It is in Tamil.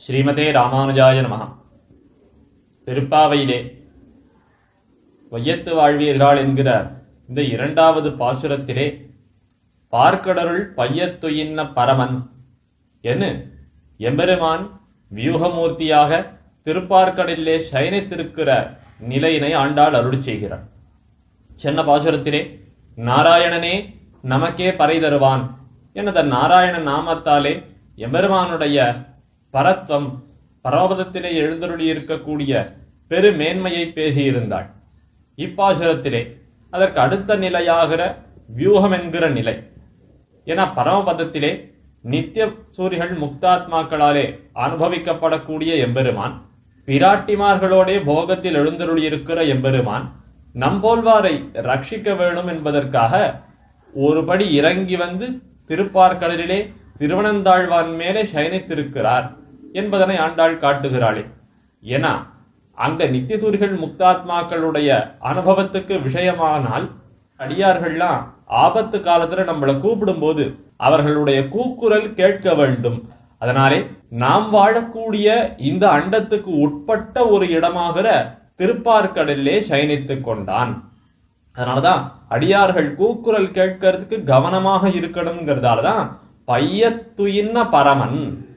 ஸ்ரீமதே ராமானுஜாய நமஹ திருப்பாவையிலே வையத்து வாழ்வீர்கள் என்கிற இந்த இரண்டாவது பாசுரத்திலே பார்க்கடருள் பையத்துயின்ன பரமன் என்று எம்பெருமான் வியூகமூர்த்தியாக திருப்பார்க்கடலிலே சயனித்திருக்கிற நிலையினை ஆண்டாள் அருள் செய்கிறார் சென்ன பாசுரத்திலே நாராயணனே நமக்கே பறை தருவான் எனது நாராயண நாமத்தாலே எம்பெருமானுடைய பரத்வம் பரமபதத்திலே எழுந்தருளி இருக்கக்கூடிய பெருமேன்மையை பேசியிருந்தாள். இப்பாசுரத்திலே அதற்கு அடுத்த நிலையாகிற வியூகம் என்கிற நிலை. என பரமபதத்திலே நித்திய சூரிகள் முக்தாத்மாக்களாலே அனுபவிக்கப்படக்கூடிய எம்பெருமான் பிராட்டிமார்களோடே போகத்தில் எழுந்தருளி இருக்கிற எம்பெருமான் நம்போல்வாரை ரட்சிக்க வேணும் என்பதற்காக ஒருபடி இறங்கி வந்து திருப்பார்கடலிலே திருவனந்தாழ்வான் மேலே சயனித்திருக்கிறார். என்பதனை ஆண்டாள் காட்டுகிறாளே. ஏன்னா அந்த நித்தியசூரிகள் முக்தாத்மாக்களுடைய அனுபவத்துக்கு விஷயமானால் அடியார்கள்லாம் ஆபத்து காலத்துல நம்மளை கூப்பிடும்போது அவர்களுடைய கூக்குரல் கேட்க வேண்டும். அதனாலே நாம் வாழக்கூடிய இந்த அண்டத்துக்கு உட்பட்ட ஒரு இடமாகிற திருப்பார்கடலே சயனித்துக் கொண்டான். அதனாலதான் அடியார்கள் கூக்குரல் கேட்கறதுக்கு கவனமாக இருக்கணுங்கிறதாலதான் பையத்துயின்ன பரமன்.